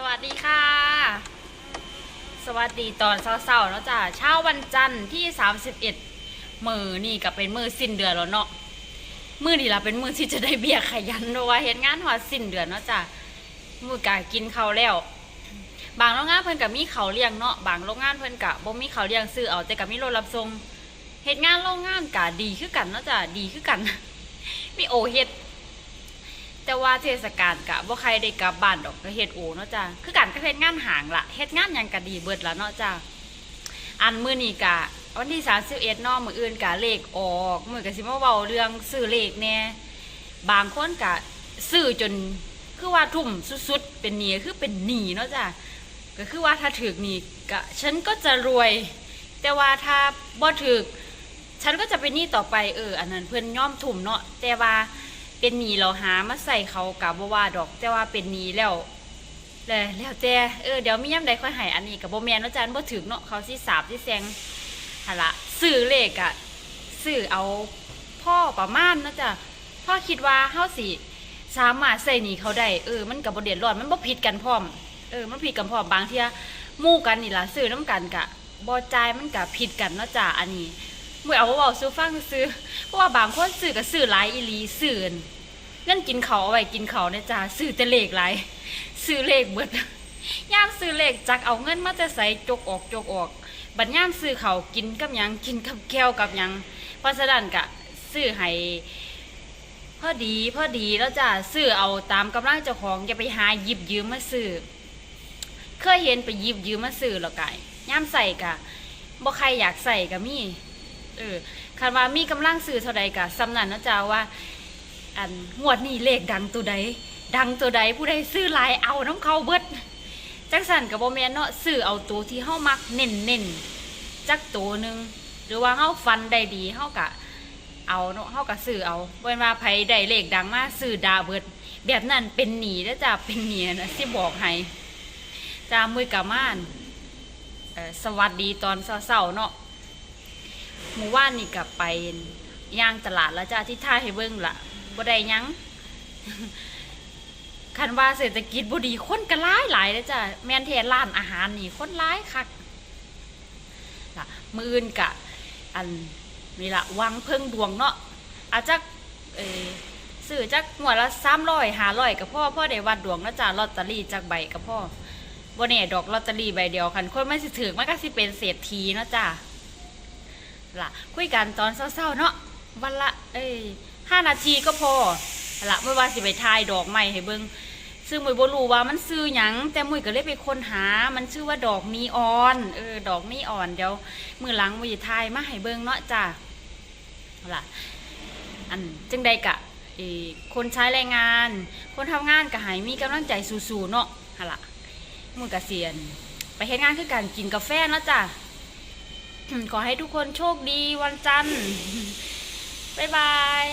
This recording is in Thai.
สวัสดีค่ะ สวัสดีตอนเช้าๆเนาะจ้ะเช้าวันจันทร์ที่ 31มือนี่ก็เป็นมือสิ้นเดือนแล้วเนาะมือนี่ละเป็นมือที่จะได้เบียขยันเพราะว่าเห็นงานหัวสิ้นเดือนเนาะจ้ะมือกากินข้าวแล้ว บางโรงงานเพิ่นกับมีเขาเลี้ยงเนาะบางโรงงานเพิ่นกะบ่มีเขาเลี้ยงซื้อเอาแต่กับมีรถรับส่งเฮ็ดงานโรงงานกะดีคือกันเนาะจ้ะดีคือกัน มีโอเฮ็ด แต่ว่าเทศกาลกะบ่ใครได้กลับบ้านดอกก็เฮ็ดโอเนาะจ้ะคือกันก็เฮ็ดงานห่างละเฮ็ดงานยังก็ดีเบิดละเนาะจ้ะอันมื้อนี้กะวันที่31เนาะมื้ออื่นกะเลขออกมื้อก็สิมาเว้าเรื่องซื้อเลขแน่บางคนกะซื้อจนคือว่าทุ่มสุดๆเป็นหนี้คือเป็นหนี้เนาะจ้ะก็คือว่าถ้าถึกหนี้กะฉันก็จะรวย แต่ว่าถ้าบ่ถึก ฉันก็จะเป็นหนี้ต่อไปเออ อันนั้นเพิ่อนย่อมทุ่มเนาะแต่ว่า เป็นหนีเราหามาใส่เขากับบ่ว่าดอกแต่ว่าเป็นหนีแล้วแล้วแล้วแต่เออเดี๋ยวมีย่ำใดค่อยให้อันนี้กับโบแมนเนาจ้ะอันบ่ถึกเนาะเขาสิสาบสิแซงหั่นละซื้อเลขอะซื้อเอาพ่อประมาณนาะจ้ะพ่อคิดว่าเฮาสิสามารถใส่หนีเขาได้เออมันก็บ่เดือดร้อนมันบ่ผิดกันพร้อมเออมันผิดกันพร้อมบางเที่ยมู่กันนี่ล่ะซื้อนํกันกะบ่จ่ายมันก็ผิดกันเนาะจ้ะอันนี้ มื้อเอาเว้าสู่ฟังซื้อเพราะว่าบางคนซื้อก็ซื้อหลายอีลีซื้อเงินกินเขาเอาไว้กินเขาเนี่ยจ้าซื้อแต่เลขไรซื้อเลขเบิดย่ามซื้อเลขจักเอาเงินมาแต่ใส่จกออกจกออก บัดย่ามซื้อเขากินกับยังกินกับแก้วกับยังเพราะฉะนั้นกะซื้อให้พอดีพอดีแล้วจ้าซื้อเอาตามกำลังเจ้าของอย่าไปหาหยิบยืมมาซื้อเคยเห็นไปหยิบยืมมาซื้อหรอกไก่ย่ามใส่กะบ่ใครอยากใส่กะมี เออคันว่ามีกำลังซื้อเท่าใดกะสำนันนะจ้าว่า อันงวดนี้เลขดังตัวใด ดังตัวใดผู้ใดซื้อลายเอาน้ำเขาเบิดจักสันกับโบแมนเนาะซื้อเอาตัวที่เฮามักเน้นเน้นจักตัวหนึ่งหรือว่าเฮาฟันได้ดีเฮากะเอาเนาะเฮากะซื้อเอาเว้นว่าไผได้เลขดังมาซื้อดาเบิด แบบนั้นเป็นหนีแล้วจ้ะเป็นหนียนะสิบอกให้จ้ามือกะม่านสวัสดีตอนเช้าๆเนาะ หมู่ว่านนี่กลับไปย่างตลาดแล้วจ้าที่ท่าให้เบิ่งละบ่ได้หยัง คันว่าเศรษฐกิจบ่ดีคนก็หลายหลายเลยจ้ะแม่นแท้ร้านอาหารนี่คนหลายคักล่ะมื้ออื่นกะ อันนี่ละวังเพิ่งดวงเนาะอาจจะเออซื้อจักหัวละ300 500ก็พอพ่อได้วัดดวงเนาะจ้ะลอตเตอรี่จักใบก็พอบ่แน่ดอกลอตเตอรี่ใบเดียวคันคนไมันสิถึกมันก็สิเป็นเศรษฐีเนาะจ้ะ ล่ะคุยกันตอนเช้าๆเนาะวันละเอ้ยห้านาทีก็พอละไม่ว่าสิไปทายดอกไม้ให้เบิงซึ่งมุยบ่รู้ว่ามันซื้อหยังแต่มุยก็เลยไปค้นหา มันชื่อว่าดอกนีออนเออดอกนีออนเดี๋ยวมือหลังมุยทายมาให้เบิงเนาะจ้ะล่ะอันจึงใดกะคนใช้แรงงาน คนทำงานก็ให้มีกำลังใจสู้ๆเนาะฮะล่ะมือกระเสียนไปเฮ็ดงานคือการกินกาแฟเนาะจ้ะ ขอให้ทุกคนโชคดีวันจันทร์บ๊ายบาย